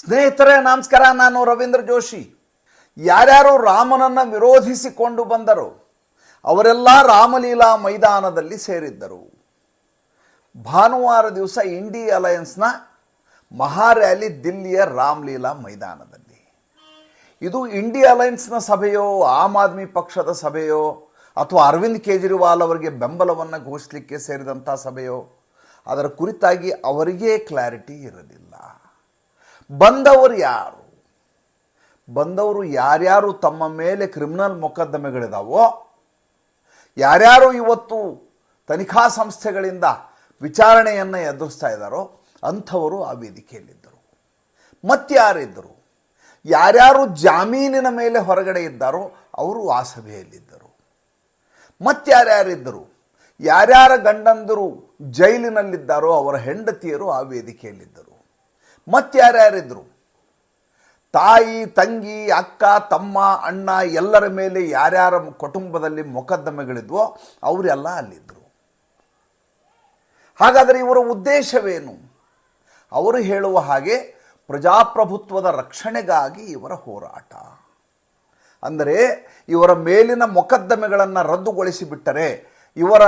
ಸ್ನೇಹಿತರೆ, ನಮಸ್ಕಾರ. ನಾನು ರವೀಂದ್ರ ಜೋಶಿ. ಯಾರ್ಯಾರು ರಾಮನನ್ನು ವಿರೋಧಿಸಿಕೊಂಡು ಬಂದರು, ಅವರೆಲ್ಲ ರಾಮಲೀಲಾ ಮೈದಾನದಲ್ಲಿ ಸೇರಿದ್ದರು. ಭಾನುವಾರ ದಿವಸ ಇಂಡಿ ಅಲಯನ್ಸ್ನ ಮಹಾರ್ಯಾಲಿ ದಿಲ್ಲಿಯ ರಾಮಲೀಲಾ ಮೈದಾನದಲ್ಲಿ. ಇದು ಇಂಡಿ ಅಲಯನ್ಸ್ನ ಸಭೆಯೋ, ಆಮ್ ಆದ್ಮಿ ಪಕ್ಷದ ಸಭೆಯೋ, ಅಥವಾ ಅರವಿಂದ್ ಕೇಜ್ರಿವಾಲ್ ಅವರಿಗೆ ಬೆಂಬಲವನ್ನು ಘೋಷಿಸಲಿಕ್ಕೆ ಸೇರಿದಂಥ ಸಭೆಯೋ, ಅದರ ಕುರಿತಾಗಿ ಅವರಿಗೇ ಕ್ಲಾರಿಟಿ ಇರಲಿಲ್ಲ. ಬಂದವರು ಯಾರು? ಬಂದವರು ಯಾರ್ಯಾರು ತಮ್ಮ ಮೇಲೆ ಕ್ರಿಮಿನಲ್ ಮೊಕದ್ದಮೆಗಳಿದಾವೋ, ಯಾರ್ಯಾರು ಇವತ್ತು ತನಿಖಾ ಸಂಸ್ಥೆಗಳಿಂದ ವಿಚಾರಣೆಯನ್ನು ಎದುರಿಸ್ತಾ ಇದ್ದಾರೋ, ಅಂಥವರು ಆ ವೇದಿಕೆಯಲ್ಲಿದ್ದರು. ಮತ್ತಾರಿದ್ದರು ಯಾರ್ಯಾರು ಜಾಮೀನಿನ ಮೇಲೆ ಹೊರಗಡೆ ಇದ್ದಾರೋ, ಅವರು ಆ ಸಭೆಯಲ್ಲಿದ್ದರು. ಮತ್ತಾರ್ಯಾರಿದ್ದರು ಯಾರ್ಯಾರ ಗಂಡಂದರು ಜೈಲಿನಲ್ಲಿದ್ದಾರೋ, ಅವರ ಹೆಂಡತಿಯರು ಆ ವೇದಿಕೆಯಲ್ಲಿದ್ದರು. ಮತ್ತಾರ್ಯಾರಿದ್ದರು ತಾಯಿ, ತಂಗಿ, ಅಕ್ಕ, ತಮ್ಮ, ಅಣ್ಣ ಎಲ್ಲರ ಮೇಲೆ ಯಾರ್ಯಾರ ಕುಟುಂಬದಲ್ಲಿ ಮೊಕದ್ದಮೆಗಳಿದ್ವೋ ಅವರೆಲ್ಲ ಅಲ್ಲಿದ್ದರು ಹಾಗಾದರೆ ಇವರ ಉದ್ದೇಶವೇನು? ಅವರು ಹೇಳುವ ಹಾಗೆ ಪ್ರಜಾಪ್ರಭುತ್ವದ ರಕ್ಷಣೆಗಾಗಿ ಇವರ ಹೋರಾಟ. ಅಂದರೆ ಇವರ ಮೇಲಿನ ಮೊಕದ್ದಮೆಗಳನ್ನು ರದ್ದುಗೊಳಿಸಿ ಬಿಟ್ಟರೆ ಇವರ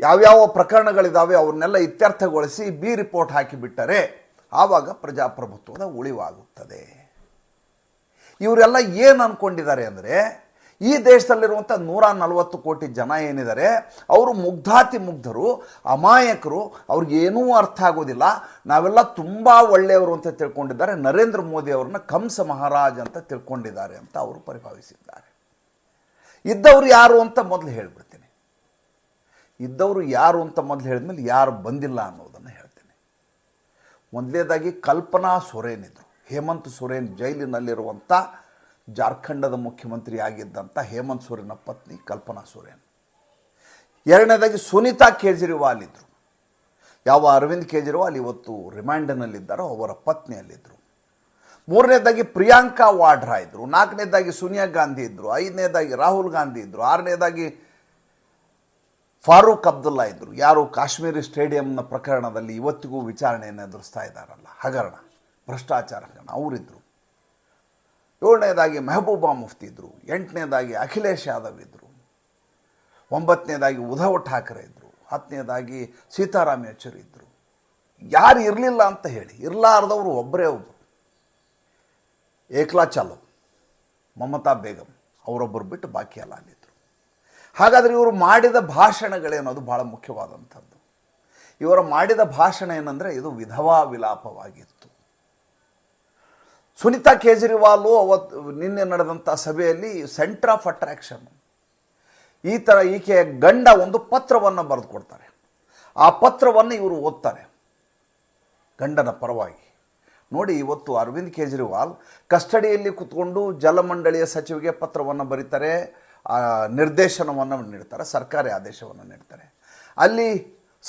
ಯಾವ್ಯಾವ ಪ್ರಕರಣಗಳಿದ್ದಾವೆ ಅವನ್ನೆಲ್ಲ ಇತ್ಯರ್ಥಗೊಳಿಸಿ ಬಿ ರಿಪೋರ್ಟ್ ಹಾಕಿಬಿಟ್ಟರೆ ಆವಾಗ ಪ್ರಜಾಪ್ರಭುತ್ವದ ಉಳಿವಾಗುತ್ತದೆ. ಇವರೆಲ್ಲ ಏನು ಅಂದ್ಕೊಂಡಿದ್ದಾರೆ ಅಂದರೆ, ಈ ದೇಶದಲ್ಲಿರುವಂಥ ನೂರ ನಲವತ್ತು ಕೋಟಿ ಜನ ಏನಿದ್ದಾರೆ, ಅವರು ಮುಗ್ಧಾತಿ ಮುಗ್ಧರು, ಅಮಾಯಕರು ಅವ್ರಿಗೇನೂ ಅರ್ಥ ಆಗೋದಿಲ್ಲ. ನಾವೆಲ್ಲ ತುಂಬ ಒಳ್ಳೆಯವರು ಅಂತ ತಿಳ್ಕೊಂಡಿದ್ದಾರೆ. ನರೇಂದ್ರ ಮೋದಿ ಅವ್ರನ್ನ ಕಂಸ ಮಹಾರಾಜ್ ಅಂತ ತಿಳ್ಕೊಂಡಿದ್ದಾರೆ ಅಂತ ಅವರು ಪರಿಭಾವಿಸಿದ್ದಾರೆ. ಇದ್ದವರು ಯಾರು ಅಂತ ಮೊದಲು ಹೇಳಿಬಿಡ್ತೀನಿ. ಇದ್ದವರು ಯಾರು ಅಂತ ಮೊದಲು ಹೇಳಿದ್ಮೇಲೆ ಯಾರು ಬಂದಿಲ್ಲ ಅನ್ನೋದನ್ನು ಮೊದಲನೇದಾಗಿ ಕಲ್ಪನಾ ಸೊರೇನ್ ಇದ್ದರು ಹೇಮಂತ್ ಸೊರೇನ್ ಜೈಲಿನಲ್ಲಿರುವಂಥ ಜಾರ್ಖಂಡದ ಮುಖ್ಯಮಂತ್ರಿ ಆಗಿದ್ದಂಥ ಹೇಮಂತ್ ಸೊರೇನ ಪತ್ನಿ ಕಲ್ಪನಾ ಸೊರೇನ್. ಎರಡನೇದಾಗಿ ಸುನೀತಾ ಕೇಜ್ರಿವಾಲ್ ಇದ್ದರು ಯಾವ ಅರವಿಂದ್ ಕೇಜ್ರಿವಾಲ್ ಇವತ್ತು ರಿಮ್ಯಾಂಡ್ನಲ್ಲಿದ್ದಾರೋ ಅವರ ಪತ್ನಿಯಲ್ಲಿದ್ದರು ಮೂರನೇದಾಗಿ ಪ್ರಿಯಾಂಕಾ ವಾಡ್ರಾ ಇದ್ದರು ನಾಲ್ಕನೇದಾಗಿ ಸೋನಿಯಾ ಗಾಂಧಿ ಇದ್ದರು ಐದನೇದಾಗಿ ರಾಹುಲ್ ಗಾಂಧಿ ಇದ್ದರು ಆರನೇದಾಗಿ ಫಾರೂಕ್ ಅಬ್ದುಲ್ಲಾ ಇದ್ದರು ಯಾರು ಕಾಶ್ಮೀರಿ ಸ್ಟೇಡಿಯಂನ ಪ್ರಕರಣದಲ್ಲಿ ಇವತ್ತಿಗೂ ವಿಚಾರಣೆಯನ್ನು ಎದುರಿಸ್ತಾ ಇದ್ದಾರಲ್ಲ, ಹಗರಣ, ಭ್ರಷ್ಟಾಚಾರ ಹಗರಣ ಅವರಿದ್ದರು ಏಳನೇದಾಗಿ ಮೆಹಬೂಬಾ ಮುಫ್ತಿ ಇದ್ದರು ಎಂಟನೇದಾಗಿ ಅಖಿಲೇಶ್ ಯಾದವ್ ಇದ್ದರು ಒಂಬತ್ತನೇದಾಗಿ ಉದ್ಧವ್ ಠಾಕ್ರೆ ಇದ್ದರು ಹತ್ತನೇದಾಗಿ ಸೀತಾರಾಮ್ ಯೆಚೂರಿ ಇದ್ದರು ಯಾರು ಇರಲಿಲ್ಲ ಅಂತ ಹೇಳಿ, ಇರಲಾರ್ದವರು ಒಬ್ಬರೇ ಒಬ್ಬರು ಏಕ್ಲಾ ಚಾಲೋ, ಮಮತಾ ಬೇಗಂ, ಅವರೊಬ್ಬರು ಬಿಟ್ಟು ಬಾಕಿ ಅಲ್ಲಿದ್ದರು ಹಾಗಾದರೆ ಇವರು ಮಾಡಿದ ಭಾಷಣಗಳೇನದು ಭಾಳ ಮುಖ್ಯವಾದಂಥದ್ದು. ಇವರು ಮಾಡಿದ ಭಾಷಣ ಏನಂದರೆ ಇದು ವಿಧವಾ ವಿಲಾಪವಾಗಿತ್ತು. ಸುನೀತಾ ಕೇಜ್ರಿವಾಲು ಅವತ್ತು ನಿನ್ನೆ ನಡೆದಂಥ ಸಭೆಯಲ್ಲಿ ಸೆಂಟರ್ ಆಫ್ ಅಟ್ರಾಕ್ಷನ್ ಈ ಥರ ಈಕೆಯ ಗಂಡ ಒಂದು ಪತ್ರವನ್ನು ಬರೆದು ಕೊಡ್ತಾರೆ ಆ ಪತ್ರವನ್ನು ಇವರು ಓದ್ತಾರೆ. ಗಂಡನ ಪರವಾಗಿ. ನೋಡಿ, ಇವತ್ತು ಅರವಿಂದ್ ಕೇಜ್ರಿವಾಲ್ ಕಸ್ಟಡಿಯಲ್ಲಿ ಕುತ್ಕೊಂಡು ಜಲಮಂಡಳಿಯ ಸಚಿವಿಗೆ ಪತ್ರವನ್ನು ಬರೀತಾರೆ. ನಿರ್ದೇಶನವನ್ನು ನೀಡ್ತಾರೆ, ಸರ್ಕಾರಿ ಆದೇಶವನ್ನು ನೀಡ್ತಾರೆ. ಅಲ್ಲಿ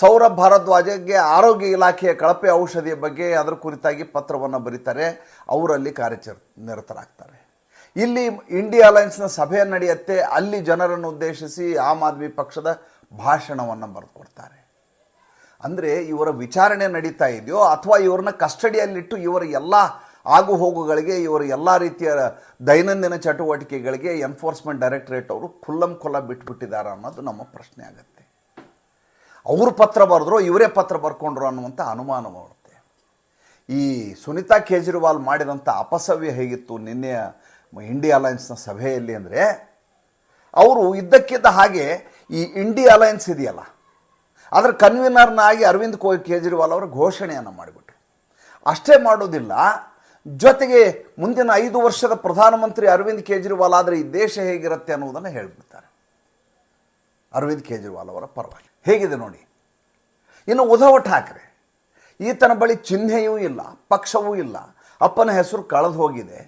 ಸೌರಭ್ ಭಾರದ್ವಾಜಗೆ ಆರೋಗ್ಯ ಇಲಾಖೆಯ ಕಳಪೆ ಔಷಧಿಯ ಬಗ್ಗೆ ಅದರ ಕುರಿತಾಗಿ ಪತ್ರವನ್ನು ಬರೀತಾರೆ, ಅವರಲ್ಲಿ ಕಾರ್ಯಚರ್, ನಿರತರಾಗ್ತಾರೆ. ಇಲ್ಲಿ ಇಂಡಿಯಾ ಅಲೈನ್ಸ್ನ ಸಭೆ ನಡೆಯುತ್ತೆ, ಅಲ್ಲಿ ಜನರನ್ನು ಉದ್ದೇಶಿಸಿ ಆಮ್ ಆದ್ಮಿ ಪಕ್ಷದ ಭಾಷಣವನ್ನು ಬರೆದುಕೊಡ್ತಾರೆ. ಅಂದರೆ ಇವರ ವಿಚಾರಣೆ ನಡೀತಾ ಇದೆಯೋ ಅಥವಾ ಇವ್ರನ್ನ ಕಸ್ಟಡಿಯಲ್ಲಿಟ್ಟು ಇವರ ಎಲ್ಲ ಆಗು ಹೋಗುಗಳಿಗೆ ಇವರ ಎಲ್ಲ ರೀತಿಯ ದೈನಂದಿನ ಚಟುವಟಿಕೆಗಳಿಗೆ ಎನ್ಫೋರ್ಸ್ಮೆಂಟ್ ಡೈರೆಕ್ಟರೇಟ್ ಅವರು ಖುಲ್ಲಂ ಖುಲ್ಲ ಬಿಟ್ಬಿಟ್ಟಿದ್ದಾರೆ ಅನ್ನೋದು ನಮ್ಮ ಪ್ರಶ್ನೆ ಆಗುತ್ತೆ. ಅವರು ಪತ್ರ ಬರೆದ್ರು, ಇವರೇ ಪತ್ರ ಬರ್ಕೊಂಡ್ರು ಅನ್ನುವಂಥ ಅನುಮಾನ ಬರುತ್ತೆ. ಈ ಸುನೀತಾ ಕೇಜ್ರಿವಾಲ್ ಮಾಡಿದಂಥ ಅಪಸವ್ಯ ಹೇಗಿತ್ತು ನಿನ್ನೆಯ ಇಂಡಿಯಾ ಅಲಯನ್ಸ್ನ ಸಭೆಯಲ್ಲಿ ಅಂದರೆ, ಅವರು ಇದ್ದಕ್ಕಿದ್ದ ಹಾಗೆ ಈ ಇಂಡಿಯಾ ಅಲಯನ್ಸ್ ಇದೆಯಲ್ಲ, ಅದರ ಕನ್ವೀನರ್ನಾಗಿ ಅರವಿಂದ್ ಕೋ, ಕೇಜ್ರಿವಾಲ್ ಅವರು ಘೋಷಣೆಯನ್ನು ಮಾಡಿಬಿಟ್ರು. ಅಷ್ಟೇ ಮಾಡೋದಿಲ್ಲ ಜೊತೆಗೆ ಮುಂದಿನ ಐದು ವರ್ಷದ ಪ್ರಧಾನಮಂತ್ರಿ ಅರವಿಂದ್ ಕೇಜ್ರಿವಾಲ್ ಆದರೆ ಈ ದೇಶ ಹೇಗಿರುತ್ತೆ ಅನ್ನೋದನ್ನು ಹೇಳಿಬಿಡ್ತಾರೆ. ಅರವಿಂದ್ ಕೇಜ್ರಿವಾಲ್ ಅವರ ಪರವಾಗಿ. ಹೇಗಿದೆ ನೋಡಿ? ಇನ್ನು ಉದ್ಧವ್ ಠಾಕ್ರೆ, ಈತನ ಬಳಿ ಚಿಹ್ನೆಯೂ ಇಲ್ಲ, ಪಕ್ಷವೂ ಇಲ್ಲ. ಅಪ್ಪನ ಹೆಸರು ಕಳೆದು ಹೋಗಿದೆ.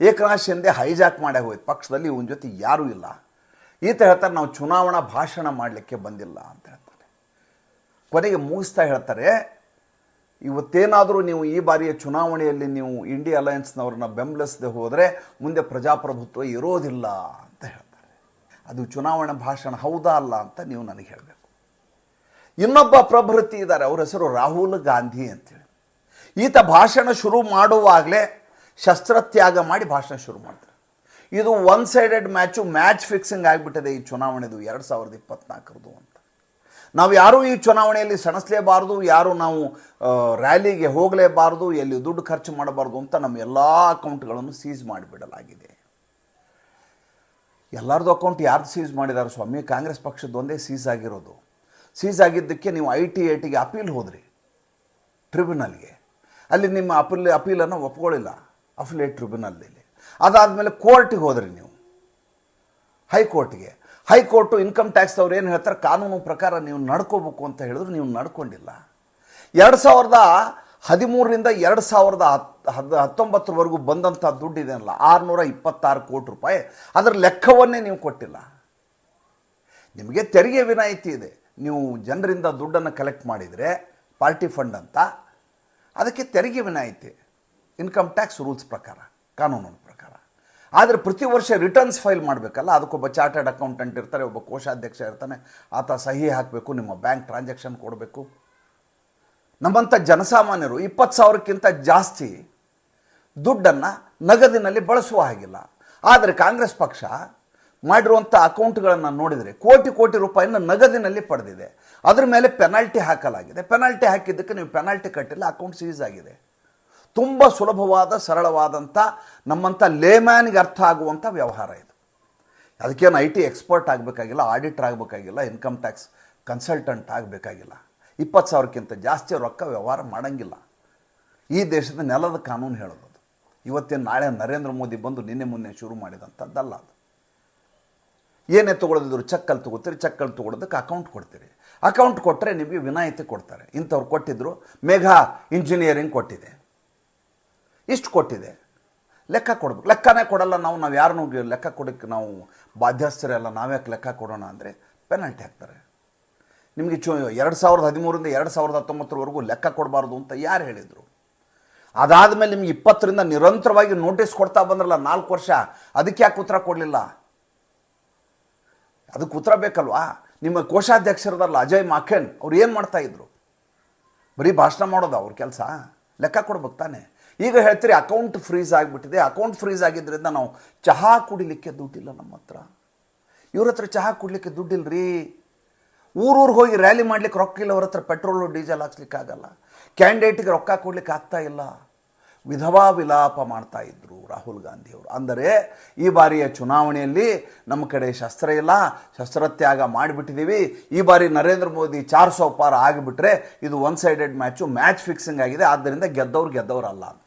ಏಕನಾಥ್ ಶಿಂದೆ ಹೈಜಾಕ್ ಮಾಡೇ ಹೋಯ್ತು. ಪಕ್ಷದಲ್ಲಿ ಇವನ ಜೊತೆ ಯಾರೂ ಇಲ್ಲ. ಈತ ಹೇಳ್ತಾರೆ, ನಾವು ಚುನಾವಣಾ ಭಾಷಣ ಮಾಡಲಿಕ್ಕೆ ಬಂದಿಲ್ಲ ಅಂತ ಹೇಳ್ತಾರೆ. ಕೊನೆಗೆ ಮುಗಿಸ್ತಾ ಹೇಳ್ತಾರೆ ಇವತ್ತೇನಾದರೂ ನೀವು ಈ ಬಾರಿಯ ಚುನಾವಣೆಯಲ್ಲಿ ನೀವು ಇಂಡಿಯಾ ಅಲಯನ್ಸ್ನವ್ರನ್ನ ಬೆಂಬಲಿಸದೆ ಹೋದರೆ ಮುಂದೆ ಪ್ರಜಾಪ್ರಭುತ್ವ ಇರೋದಿಲ್ಲ ಅಂತ ಹೇಳ್ತಾರೆ. ಅದು ಚುನಾವಣಾ ಭಾಷಣ ಹೌದಾ ಅಲ್ಲ ಅಂತ ನೀವು ನನಗೆ ಹೇಳಬೇಕು. ಇನ್ನೊಬ್ಬ ಪ್ರಭೃತಿ ಇದ್ದಾರೆ, ಅವ್ರ ಹೆಸರು ರಾಹುಲ್ ಗಾಂಧಿ ಅಂತೇಳಿ. ಈತ ಭಾಷಣ ಶುರು ಮಾಡುವಾಗಲೇ ಶಸ್ತ್ರತ್ಯಾಗ ಮಾಡಿ ಭಾಷಣ ಶುರು ಮಾಡ್ತಾರೆ. ಇದು one sided match match fixing ಆಗಿಬಿಟ್ಟಿದೆ ಈ ಚುನಾವಣೆದು ಎರಡು ಸಾವಿರದ ಇಪ್ಪತ್ನಾಲ್ಕರದು ಅಂತ. ನಾವು ಯಾರೂ ಈ ಚುನಾವಣೆಯಲ್ಲಿ ಸೆಣಸಲೇಬಾರ್ದು, ಯಾರು ನಾವು ರ್ಯಾಲಿಗೆ ಹೋಗಲೇಬಾರದು, ಎಲ್ಲಿ ದುಡ್ಡು ಖರ್ಚು ಮಾಡಬಾರ್ದು ಅಂತ ನಮ್ಮ ಎಲ್ಲ ಅಕೌಂಟ್ಗಳನ್ನು ಸೀಸ್ ಮಾಡಿಬಿಡಲಾಗಿದೆ. ಎಲ್ಲರದ್ದು ಅಕೌಂಟ್ ಯಾರ್ದು ಸೀಸ್ ಮಾಡಿದ್ದಾರೆ ಸ್ವಾಮಿ? ಕಾಂಗ್ರೆಸ್ ಪಕ್ಷದ ಒಂದೇ ಸೀಸ್ ಆಗಿರೋದು. ಸೀಸ್ ಆಗಿದ್ದಕ್ಕೆ ನೀವು ಐ ಟಿ ಐ ಟಿಗೆ ಅಪೀಲ್ ಹೋದ್ರಿ, ಟ್ರಿಬ್ಯುನಲ್ಗೆ. ಅಲ್ಲಿ ನಿಮ್ಮ ಅಪೀಲ್, ಅಪೀಲನ್ನು ಒಪ್ಕೊಳ್ಳಿಲ್ಲ, ಅಫಿಲೇಟ್ ಟ್ರಿಬ್ಯುನಲ್ನಲ್ಲಿ. ಅದಾದಮೇಲೆ ಕೋರ್ಟಿಗೆ ಹೋದ್ರಿ ನೀವು, ಹೈಕೋರ್ಟ್ಗೆ. ಹೈಕೋರ್ಟು ಇನ್ಕಮ್ ಟ್ಯಾಕ್ಸ್ ಅವ್ರು ಏನು ಹೇಳ್ತಾರೆ, ಕಾನೂನು ಪ್ರಕಾರ ನೀವು ನಡ್ಕೋಬೇಕು ಅಂತ ಹೇಳಿದ್ರು ನೀವು ನಡ್ಕೊಂಡಿಲ್ಲ. ಎರಡು ಸಾವಿರದ ಹದಿಮೂರರಿಂದ ಎರಡು ಸಾವಿರದ ಹತ್ತು ಹದ್, ಹತ್ತೊಂಬತ್ತರವರೆಗೂ ಬಂದಂಥ ದುಡ್ಡು ಇದೆಯಲ್ಲ ಆರುನೂರ ಇಪ್ಪತ್ತಾರು ಕೋಟಿ ರೂಪಾಯಿ. ಅದರ ಲೆಕ್ಕವನ್ನೇ ನೀವು ಕೊಟ್ಟಿಲ್ಲ. ನಿಮಗೆ ತೆರಿಗೆ ವಿನಾಯಿತಿ ಇದೆ. ನೀವು ಜನರಿಂದ ದುಡ್ಡನ್ನು ಕಲೆಕ್ಟ್ ಮಾಡಿದರೆ, ಪಾರ್ಟಿ ಫಂಡ್ ಅಂತ, ಅದಕ್ಕೆ ತೆರಿಗೆ ವಿನಾಯಿತಿ. ಇನ್ಕಮ್ ಟ್ಯಾಕ್ಸ್ ರೂಲ್ಸ್ ಪ್ರಕಾರ ಪ್ರಕಾರ. ಆದರೆ ಪ್ರತಿ ವರ್ಷ ರಿಟರ್ನ್ಸ್ ಫೈಲ್ ಮಾಡಬೇಕಲ್ಲ ಅದಕ್ಕೊಬ್ಬ ಚಾರ್ಟರ್ಡ್ ಅಕೌಂಟೆಂಟ್ ಇರ್ತಾರೆ, ಒಬ್ಬ ಕೋಶಾಧ್ಯಕ್ಷ ಇರ್ತಾನೆ, ಆತ ಸಹಿ ಹಾಕಬೇಕು, ನಿಮ್ಮ ಬ್ಯಾಂಕ್ ಟ್ರಾನ್ಸಾಕ್ಷನ್ ಕೊಡಬೇಕು. ನಮ್ಮಂಥ ಜನಸಾಮಾನ್ಯರು ಇಪ್ಪತ್ತು ಸಾವಿರಕ್ಕಿಂತ ಜಾಸ್ತಿ ದುಡ್ಡನ್ನು ನಗದಿನಲ್ಲಿ ಬಳಸುವ ಹಾಗಿಲ್ಲ. ಆದರೆ ಕಾಂಗ್ರೆಸ್ ಪಕ್ಷ ಮಾಡಿರುವಂಥ ಅಕೌಂಟ್ಗಳನ್ನು ನೋಡಿದರೆ ಕೋಟಿ ಕೋಟಿ ರೂಪಾಯಿನ ನಗದಿನಲ್ಲಿ ಪಡೆದಿದೆ. ಅದರ ಮೇಲೆ ಪೆನಾಲ್ಟಿ ಹಾಕಲಾಗಿದೆ. ಪೆನಾಲ್ಟಿ ಹಾಕಿದ್ದಕ್ಕೆ ನೀವು ಪೆನಾಲ್ಟಿ ಕಟ್ಟಿಲ್ಲ ಅಕೌಂಟ್ ಸೀಸ್ ಆಗಿದೆ. ತುಂಬ ಸುಲಭವಾದ ಸರಳವಾದಂಥ ನಮ್ಮಂಥ ಲೇಮ್ಯಾನಿಗೆ ಅರ್ಥ ಆಗುವಂಥ ವ್ಯವಹಾರ ಇದು. ಅದಕ್ಕೇನು ಐ ಟಿ ಎಕ್ಸ್ಪರ್ಟ್ ಆಗಬೇಕಾಗಿಲ್ಲ ಆಡಿಟ್ರ್ ಆಗಬೇಕಾಗಿಲ್ಲ ಇನ್ಕಮ್ ಟ್ಯಾಕ್ಸ್ ಕನ್ಸಲ್ಟೆಂಟ್ ಆಗಬೇಕಾಗಿಲ್ಲ. ಇಪ್ಪತ್ತು ಸಾವಿರಕ್ಕಿಂತ ಜಾಸ್ತಿ ರೊಕ್ಕ ವ್ಯವಹಾರ ಮಾಡೋಂಗಿಲ್ಲ. ಈ ದೇಶದ ನೆಲದ ಕಾನೂನು ಹೇಳೋದು ಇವತ್ತೇನು ನಾಳೆ ನರೇಂದ್ರ ಮೋದಿ ಬಂದು ನಿನ್ನೆ ಮೊನ್ನೆ ಶುರು ಮಾಡಿದಂಥದ್ದಲ್ಲ ಅದು. ಏನೇ ತೊಗೊಳೋದಿದ್ರು ಚೆಕ್ಕಲ್ಲಿ ತೊಗೋತೀರಿ ಚೆಕ್ಕಲ್ಲಿ ತೊಗೊಳೋದಕ್ಕೆ ಅಕೌಂಟ್ ಕೊಡ್ತೀರಿ. ಅಕೌಂಟ್ ಕೊಟ್ಟರೆ ನಿಮಗೆ ವಿನಾಯಿತಿ ಕೊಡ್ತಾರೆ. ಇಂಥವ್ರು ಕೊಟ್ಟಿದ್ರು ಮೇಘಾ ಇಂಜಿನಿಯರಿಂಗ್ ಕೊಟ್ಟಿದೆ. ಇಷ್ಟು ಕೊಟ್ಟಿದೆ. ಲೆಕ್ಕ ಕೊಡ್ಬೇಕು. ಲೆಕ್ಕನೇ ಕೊಡಲ್ಲ ನಾವು ನಾವು ಯಾರನ್ನೂ ಲೆಕ್ಕ ಕೊಡೋಕ್ಕೆ ನಾವು ಬಾಧ್ಯಸ್ಥರೆಲ್ಲ ನಾವ್ಯಾಕೆ ಲೆಕ್ಕ ಕೊಡೋಣ ಅಂದರೆ ಪೆನಾಲ್ಟಿ ಹಾಕ್ತಾರೆ. ನಿಮಗೆ ಚು, ಎರಡು ಸಾವಿರದ ಹದಿಮೂರಿಂದ ಎರಡು ಸಾವಿರದ ಹತ್ತೊಂಬತ್ತರವರೆಗೂ ಲೆಕ್ಕ ಕೊಡಬಾರ್ದು ಅಂತ ಯಾರು ಹೇಳಿದರು? ಅದಾದಮೇಲೆ ನಿಮ್ಗೆ ಇಪ್ಪತ್ತರಿಂದ ನಿರಂತರವಾಗಿ ನೋಟಿಸ್ ಕೊಡ್ತಾ ಬಂದ್ರಲ್ಲ, ನಾಲ್ಕು ವರ್ಷ, ಅದಕ್ಕೆ ಯಾಕೆ ಉತ್ತರ ಕೊಡಲಿಲ್ಲ? ಅದಕ್ಕೆ ಉತ್ತರ ಬೇಕಲ್ವಾ? ನಿಮ್ಮ ಕೋಶಾಧ್ಯಕ್ಷರದಲ್ಲ ಅಜಯ್ ಮಾಖೇನ್, ಅವ್ರು ಏನು ಮಾಡ್ತಾ ಇದ್ರು? ಬರೀ ಭಾಷಣ ಮಾಡೋದು ಅವ್ರ ಕೆಲಸ? ಲೆಕ್ಕ ಕೊಡ್ಬೇಕು ತಾನೆ. ಈಗ ಹೇಳ್ತೀರಿ ಅಕೌಂಟ್ ಫ್ರೀಸ್ ಆಗಿಬಿಟ್ಟಿದೆ. ಅಕೌಂಟ್ ಫ್ರೀಸ್ ಆಗಿದ್ದರಿಂದ ನಾವು ಚಹಾ ಕುಡಿಲಿಕ್ಕೆ ದುಡ್ಡಿಲ್ಲ ನಮ್ಮ ಹತ್ರ. ಇವ್ರ ಹತ್ರ ಚಹಾ ಕುಡ್ಲಿಕ್ಕೆ ದುಡ್ಡಿಲ್ಲರಿ ಊರೂರಿಗೆ ಹೋಗಿ ರ್ಯಾಲಿ ಮಾಡ್ಲಿಕ್ಕೆ ರೊಕ್ಕ ಇಲ್ಲ, ಅವ್ರ ಹತ್ರ ಪೆಟ್ರೋಲು ಡೀಸೆಲ್ ಹಾಕ್ಸ್ಲಿಕ್ಕೆ ಆಗಲ್ಲ. ಕ್ಯಾಂಡಿಡೇಟ್ಗೆ ರೊಕ್ಕ ಕೊಡ್ಲಿಕ್ಕೆ ಆಗ್ತಾ ಇಲ್ಲ. ವಿಧವಾ ವಿಲಾಪ ಮಾಡ್ತಾ ಇದ್ರು ರಾಹುಲ್ ಗಾಂಧಿ ಅವರು. ಅಂದರೆ ಈ ಬಾರಿಯ ಚುನಾವಣೆಯಲ್ಲಿ ನಮ್ಮ ಕಡೆ ಶಸ್ತ್ರ ಇಲ್ಲ, ಶಸ್ತ್ರತ್ಯಾಗ ಮಾಡಿಬಿಟ್ಟಿದ್ದೀವಿ ಈ ಬಾರಿ ನರೇಂದ್ರ ಮೋದಿ ಚಾರ್ ಸೌ ಪಾರ ಆಗಿಬಿಟ್ರೆ ಇದು one sided match match fixing ಆಗಿದೆ. ಆದ್ದರಿಂದ ಗೆದ್ದವ್ರು ಗೆದ್ದವರಲ್ಲ ಅಂತ.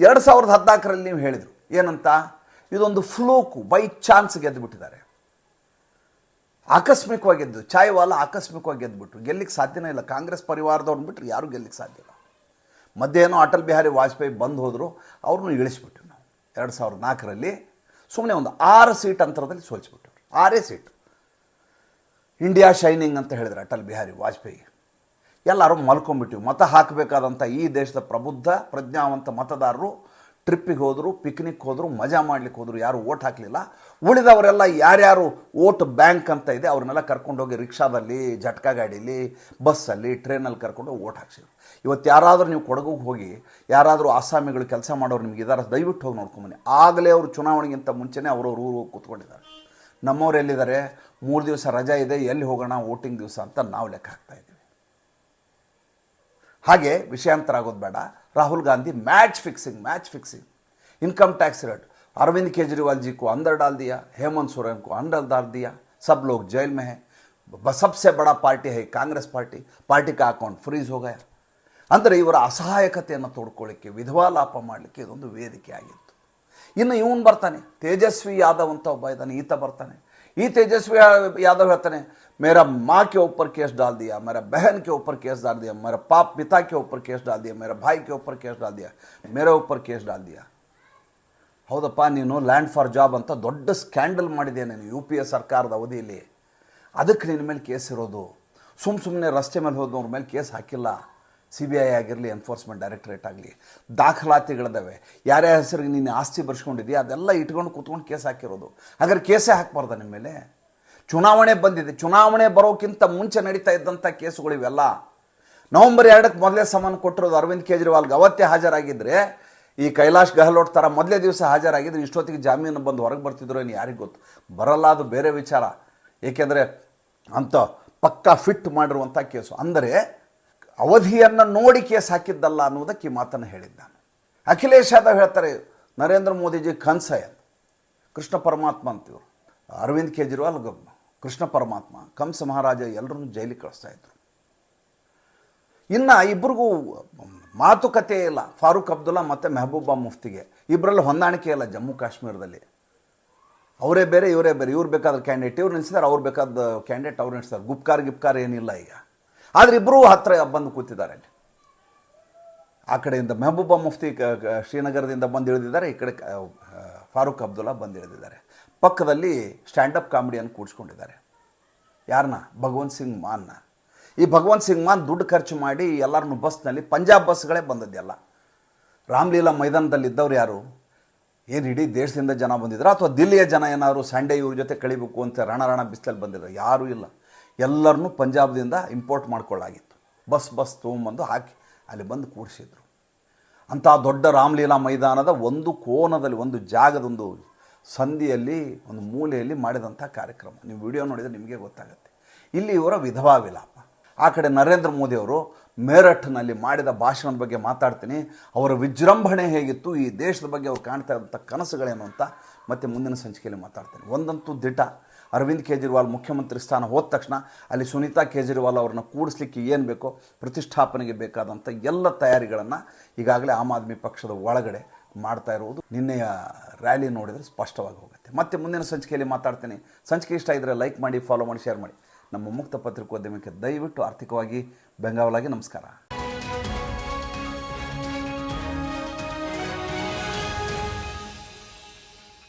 ಎರಡು ಸಾವಿರದ ಹದಿನಾಲ್ಕರಲ್ಲಿ ನೀವು ಹೇಳಿದರು. ಏನಂತ? ಇದೊಂದು ಫ್ಲೂಕು ಬೈ ಚಾನ್ಸ್ ಗೆದ್ದುಬಿಟ್ಟಿದ್ದಾರೆ ಆಕಸ್ಮಿಕವಾಗಿ ಗೆದ್ದು ಚಾಯ್ವಾಲ ಆಕಸ್ಮಿಕವಾಗಿ ಗೆದ್ದುಬಿಟ್ರು ಗೆಲ್ಲಿಕ್ಕೆ ಸಾಧ್ಯನೇ ಇಲ್ಲ. ಕಾಂಗ್ರೆಸ್ ಪರಿವಾರದವ್ರನ್ನ ಬಿಟ್ಟರೆ ಯಾರೂ ಗೆಲ್ಲಿಕ್ಕೆ ಸಾಧ್ಯ ಇಲ್ಲ. ಮಧ್ಯಾಹ್ನ ಅಟಲ್ ಬಿಹಾರಿ ವಾಜಪೇಯಿ ಬಂದು ಹೋದರು, ಅವ್ರನ್ನೂ ಇಳಿಸ್ಬಿಟ್ವಿ ನಾವು. ಎರಡು ಸಾವಿರದ ನಾಲ್ಕರಲ್ಲಿ ಸುಮ್ಮನೆ ಒಂದು ಆರು ಸೀಟ್ ಅಂತರದಲ್ಲಿ ಸೋಲಿಸ್ಬಿಟ್ರು. ಆರೇ ಸೀಟ್. ಇಂಡಿಯಾ ಶೈನಿಂಗ್ ಅಂತ ಹೇಳಿದ್ರು ಅಟಲ್ ಬಿಹಾರಿ ವಾಜಪೇಯಿ. ಎಲ್ಲರೂ ಮಲ್ಕೊಂಡ್ಬಿಟ್ಟಿವಿ. ಮತ ಹಾಕಬೇಕಾದಂಥ ಈ ದೇಶದ ಪ್ರಬುದ್ಧ, ಪ್ರಜ್ಞಾವಂತ ಮತದಾರರು ಟ್ರಿಪ್ಪಿಗೆ ಹೋದರು ಪಿಕ್ನಿಕ್ ಹೋದರು, ಮಜಾ ಮಾಡ್ಲಿಕ್ಕೆ ಹೋದರು, ಯಾರು ಓಟ್ ಹಾಕಲಿಲ್ಲ. ಉಳಿದವರೆಲ್ಲ ಯಾರ್ಯಾರು ಓಟ್ ಬ್ಯಾಂಕ್ ಅಂತ ಇದೆ, ಅವ್ರನ್ನೆಲ್ಲ ಕರ್ಕೊಂಡೋಗಿ ರಿಕ್ಷಾದಲ್ಲಿ, ಜಟ್ಕಾ ಗಾಡೀಲಿ, ಬಸ್ಸಲ್ಲಿ ಟ್ರೈನಲ್ಲಿ ಕರ್ಕೊಂಡು ಓಟ್ ಹಾಕ್ಸಿದ್ರು. ಇವತ್ತು ಯಾರಾದರೂ ನೀವು ಕೊಡಗುಗೆ ಹೋಗಿ, ಯಾರಾದರೂ ಆಸಾಮಿಗಳು ಕೆಲಸ ಮಾಡೋರು ನಿಮಗೆ ಇದಾರ, ದಯವಿಟ್ಟು ಹೋಗಿ ನೋಡ್ಕೊಂಬನ್ನಿ. ಆಗಲೇ ಅವರು ಚುನಾವಣೆಗಿಂತ ಮುಂಚೆನೇ ಅವ್ರವ್ರ ಊರು ಹೋಗಿ ಕೂತ್ಕೊಂಡಿದ್ದಾರೆ. ನಮ್ಮವ್ರು ಎಲ್ಲಿದ್ದಾರೆ? ಮೂರು ದಿವಸ ರಜಾ ಇದೆ, ಎಲ್ಲಿ ಹೋಗೋಣ? ವೋಟಿಂಗ್ ದಿವಸ ಅಂತ ನಾವು ಲೆಕ್ಕ ಹಾಕ್ತಾ ಇದ್ದೀವಿ. ಹಾಗೆ ವಿಷಯಾಂತರ ಆಗೋದು ಬೇಡ. Rahul Gandhi match fixing match fixing income tax rate Arvind Kejriwal ji को अंदर डाल दिया हेमंत सोरेन को अंदर डाल दिया सब लोग जेल में हैं सबसे ಪಾರ್ಟಿ. ಪಾರ್ಟಿ है कांग्रेस ಫ್ರೀಜ್ पार्टी का ಅಂದರೆ ಇವರ ಅಸಹಾಯಕತೆಯನ್ನು ತೊಡ್ಕೊಳ್ಳಿಕ್ಕೆ, ವಿಧವಾ ಲಾಪ ಮಾಡಲಿಕ್ಕೆ ಇದೊಂದು ವೇದಿಕೆ ಆಗಿತ್ತು. ಇನ್ನು ಇವನು ಬರ್ತಾನೆ. ತೇಜಸ್ವಿ ಯಾದವ್ ಅಂತ ಒಬ್ಬ ಇದ್ದಾನೆ. ಈತ ಬರ್ತಾನೆ. ಈ ತೇಜಸ್ವಿ ಯಾದವ್ ಹೇಳ್ತಾನೆ मेरा माँ के ऊपर केस डाल दिया मेरा बहन के ऊपर केस डाल दिया मेरा पाप पिता के ऊपर केस डाल दिया मेरे भाई के ऊपर केस डाल दिया मेरे ऊपर केस डाल दिया ಹೌದಪ್ಪ ನೀನು ಲ್ಯಾಂಡ್ ಫಾರ್ ಜಾಬ್ ಅಂತ ದೊಡ್ಡ ಸ್ಕ್ಯಾಂಡಲ್ ಮಾಡಿದೆ ನೀನು ಯು ಪಿ ಎ ಸರ್ಕಾರದ ಅವಧಿಯಲ್ಲಿ ಅದಕ್ಕೆ ನಿನ್ನ ಮೇಲೆ ಕೇಸ್ ಇರೋದು ಸುಮ್ಮ ಸುಮ್ಮನೆ ರಸ್ತೆ ಮೇಲೆ ಹೋದವ್ರ ಮೇಲೆ ಕೇಸ್ ಹಾಕಿಲ್ಲ ಸಿ ಬಿ ಐ ಆಗಿರಲಿ ಎನ್ಫೋರ್ಸ್ಮೆಂಟ್ ಡೈರೆಕ್ಟರೇಟ್ ಆಗಲಿ ದಾಖಲಾತಿಗಳಿದ್ದಾವೆ ಯಾರ್ಯಾರ ಹೆಸರಿಗೆ ನೀನು ಆಸ್ತಿ ಬರ್ಸ್ಕೊಂಡಿದೆಯಾ ಅದೆಲ್ಲ ಇಟ್ಕೊಂಡು ಕೂತ್ಕೊಂಡು ಕೇಸ್ ಹಾಕಿರೋದು ಹಾಗಾದ್ರೆ ಕೇಸೇ ಹಾಕ್ಬಾರ್ದ ನಿಮ್ಮ ಮೇಲೆ ಚುನಾವಣೆ ಬಂದಿದೆ. ಚುನಾವಣೆ ಬರೋಕ್ಕಿಂತ ಮುಂಚೆ ನಡೀತಾ ಇದ್ದಂಥ ಕೇಸುಗಳು ಇವೆಲ್ಲ. ನವೆಂಬರ್ ಎರಡಕ್ಕೆ ಮೊದಲೇ ಸಮನ್ ಕೊಟ್ಟಿರೋದು ಅರವಿಂದ್ ಕೇಜ್ರಿವಾಲ್ಗೆ ಅವತ್ತೇ ಹಾಜರಾಗಿದ್ದರೆ ಈ ಕೈಲಾಶ್ ಗೆಹ್ಲೋಟ್ ಥರ ಮೊದಲೇ ದಿವಸ ಹಾಜರಾಗಿದ್ರೆ ಇಷ್ಟೊತ್ತಿಗೆ ಜಾಮೀನು ಬಂದು ಹೊರಗೆ ಬರ್ತಿದ್ರು ಏನು ಯಾರಿಗೆ ಗೊತ್ತು? ಬರಲ್ಲ, ಅದು ಬೇರೆ ವಿಚಾರ. ಏಕೆಂದರೆ ಅಂತ ಪಕ್ಕಾ ಫಿಟ್ ಮಾಡಿರುವಂಥ ಕೇಸು. ಅಂದರೆ ಅವಧಿಯನ್ನು ನೋಡಿ ಕೇಸ್ ಹಾಕಿದ್ದಲ್ಲ ಅನ್ನೋದಕ್ಕೆ ಈ ಮಾತನ್ನು ಹೇಳಿದ್ದಾನೆ ಅಖಿಲೇಶ್ ಯಾದವ್ ಹೇಳ್ತಾರೆ, ನರೇಂದ್ರ ಮೋದಿಜಿ ಕನ್ಸಯ ಕೃಷ್ಣ ಪರಮಾತ್ಮ ಅಂತಿವರು. ಅರವಿಂದ್ ಕೇಜ್ರಿವಾಲ್ ಕೃಷ್ಣ ಪರಮಾತ್ಮ, ಕಂಸ ಮಹಾರಾಜ ಎಲ್ಲರನ್ನೂ ಜೈಲಿಗೆ ಕಳಿಸ್ತಾ ಇದ್ರು. ಇನ್ನು ಇಬ್ಬರಿಗೂ ಮಾತುಕತೆ ಇಲ್ಲ. ಫಾರೂಕ್ ಅಬ್ದುಲ್ಲಾ ಮತ್ತು ಮೆಹಬೂಬಾ ಮುಫ್ತಿಗೆ. ಇಬ್ಬರಲ್ಲಿ ಹೊಂದಾಣಿಕೆ ಇಲ್ಲ ಜಮ್ಮು ಕಾಶ್ಮೀರದಲ್ಲಿ. ಅವರೇ ಬೇರೆ, ಇವರೇ ಬೇರೆ. ಇವ್ರು ಬೇಕಾದ ಕ್ಯಾಂಡಿಡೇಟ್ ಇವ್ರು ನಿಲ್ಸಿದ್ದಾರೆ ಅವ್ರು ಬೇಕಾದ ಕ್ಯಾಂಡಿಡೇಟ್ ಅವ್ರು ನಿಲ್ಸಿದ್ದಾರೆ ಗುಪ್ಕಾರ್ ಗಿಪ್ಕಾರ್ ಏನಿಲ್ಲ ಈಗ. ಆದರೆ ಇಬ್ಬರೂ ಹತ್ತಿರ ಬಂದು ಕೂತಿದ್ದಾರೆ ಅಲ್ಲಿ. ಆ ಕಡೆಯಿಂದ ಮೆಹಬೂಬಾ ಮುಫ್ತಿ ಶ್ರೀನಗರದಿಂದ ಬಂದು ಇಳಿದಿದ್ದಾರೆ, ಈ ಕಡೆ ಫಾರೂಕ್ ಅಬ್ದುಲ್ಲಾ ಬಂದು ಇಳಿದಿದ್ದಾರೆ. ಪಕ್ಕದಲ್ಲಿ ಸ್ಟ್ಯಾಂಡಪ್ ಕಾಮಿಡಿಯನ್ನು ಕೂಡಿಸ್ಕೊಂಡಿದ್ದಾರೆ. ಯಾರನ್ನ ಭಗವಂತ್ ಸಿಂಗ್ ಮಾನ್ನ. ಈ ಭಗವಂತ್ ಸಿಂಗ್ ಮಾನ್ ದುಡ್ಡು ಖರ್ಚು ಮಾಡಿ ಎಲ್ಲರನ್ನು ಬಸ್ನಲ್ಲಿ, ಪಂಜಾಬ್ ಬಸ್ಗಳೇ ಬಂದದ್ದೆಲ್ಲ ರಾಮ್ಲೀಲಾ ಮೈದಾನದಲ್ಲಿದ್ದವ್ರು ಯಾರು? ಏನು ಇಡೀ ದೇಶದಿಂದ ಜನ ಬಂದಿದ್ರು? ಅಥವಾ ದಿಲ್ಲಿಯ ಜನ ಏನಾದ್ರು ಸಂಡೆ ಇವ್ರ ಜೊತೆ ಕಳಿಬೇಕು ಅಂತ ರಣ ರಣ ಬಿಸಿಲಲ್ಲಿ ಬಂದಿದ್ರು? ಯಾರೂ ಇಲ್ಲ. ಎಲ್ಲರನ್ನೂ ಪಂಜಾಬ್ದಿಂದ ಇಂಪೋರ್ಟ್ ಮಾಡ್ಕೊಳ್ಳಾಗಿತ್ತು. ಬಸ್ ಬಸ್ ತೊಗೊಂಬಂದು ಹಾಕಿ ಅಲ್ಲಿ ಬಂದು ಕೂಡಿಸಿದ್ರು. ಅಂಥ ದೊಡ್ಡ ರಾಮಲೀಲಾ ಮೈದಾನದ ಒಂದು ಕೋನದಲ್ಲಿ, ಒಂದು ಜಾಗದೊಂದು ಸಂಧಿಯಲ್ಲಿ, ಒಂದು ಮೂಲೆಯಲ್ಲಿ ಮಾಡಿದಂಥ ಕಾರ್ಯಕ್ರಮ. ನೀವು ವಿಡಿಯೋ ನೋಡಿದರೆ ನಿಮಗೆ ಗೊತ್ತಾಗುತ್ತೆ. ಇಲ್ಲಿ ಇವರ ವಿಧವಾ ವಿಲಾಪ. ಆ ಕಡೆ ನರೇಂದ್ರ ಮೋದಿಯವರು ಮೇರಠ್ನಲ್ಲಿ ಮಾಡಿದ ಭಾಷಣದ ಬಗ್ಗೆ ಮಾತಾಡ್ತೀನಿ. ಅವರ ವಿಜೃಂಭಣೆ ಹೇಗಿತ್ತು, ಈ ದೇಶದ ಬಗ್ಗೆ ಅವ್ರು ಕಾಣ್ತಾ ಇದ್ದಂಥ ಕನಸುಗಳೇನು ಅಂತ ಮತ್ತೆ ಮುಂದಿನ ಸಂಚಿಕೆಯಲ್ಲಿ ಮಾತಾಡ್ತೀನಿ. ಒಂದಂತೂ ದಿಟ. ಅರವಿಂದ್ ಕೇಜ್ರಿವಾಲ್ ಮುಖ್ಯಮಂತ್ರಿ ಸ್ಥಾನ ಹೋದ ತಕ್ಷಣ ಅಲ್ಲಿ ಸುನೀತಾ ಕೇಜ್ರಿವಾಲ್ ಅವ್ರನ್ನ ಕೂಡಿಸ್ಲಿಕ್ಕೆ ಏನು ಬೇಕೋ, ಪ್ರತಿಷ್ಠಾಪನೆಗೆ ಬೇಕಾದಂಥ ಎಲ್ಲ ತಯಾರಿಗಳನ್ನು ಈಗಾಗಲೇ ಆಮ್ ಆದ್ಮಿ ಪಕ್ಷದ ಒಳಗಡೆ ಮಾಡ್ತಾ ಇರುವುದು. ನಿನ್ನೆಯ ರ್ಯಾಲಿ ನೋಡಿದರೆ ಸ್ಪಷ್ಟವಾಗಿ ಹೋಗುತ್ತೆ. ಮತ್ತೆ ಮುಂದಿನ ಸಂಚಿಕೆಯಲ್ಲಿ ಮಾತಾಡ್ತೀನಿ. ಸಂಚಿಕೆ ಇಷ್ಟ ಇದ್ದರೆ ಲೈಕ್ ಮಾಡಿ ಫಾಲೋ ಮಾಡಿ ಶೇರ್ ಮಾಡಿ. ನಮ್ಮ ಮುಕ್ತ ಪತ್ರಿಕೋದ್ಯಮಕ್ಕೆ ದಯವಿಟ್ಟು ಆರ್ಥಿಕವಾಗಿ ಬೆಂಗಾವಲಾಗಿ ನಮಸ್ಕಾರ.